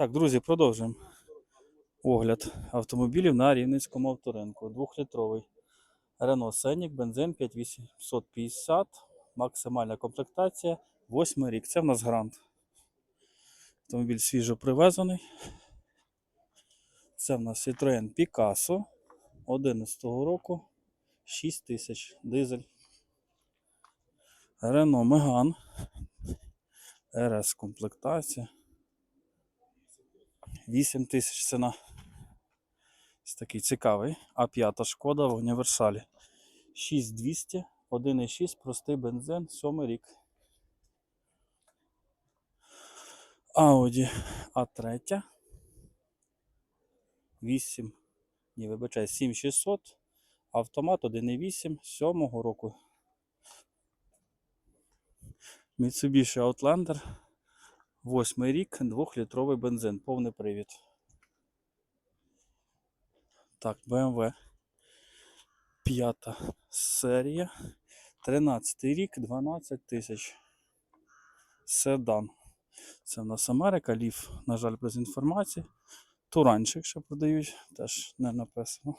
Так, друзі, продовжуємо огляд автомобілів на Рівненському авторинку. Двохлітровий Renault Scenic, бензин 5850, максимальна комплектація, 8 рік. Це в нас грант. Автомобіль свіжо привезений. Це в нас Citroën Picasso 11 року, 6 тисяч дизель. Renault Megane, RS комплектація. 8 тисяч ціна. Ось такий цікавий. А5 шкода в універсалі. 6200, 1,6, простий бензин, 7 рік. Audi А3. 8. Ні, вибачай, 7600. Автомат 1,8 7 року. Mitsubishi Outlander. Восьмий рік, двохлітровий бензин, повний привід. Так, BMW. П'ята серія. 13 рік, 12 тисяч. Седан. Це в нас Америка, Лів, на жаль, без інформації. Туранчик ще продають, теж не написано.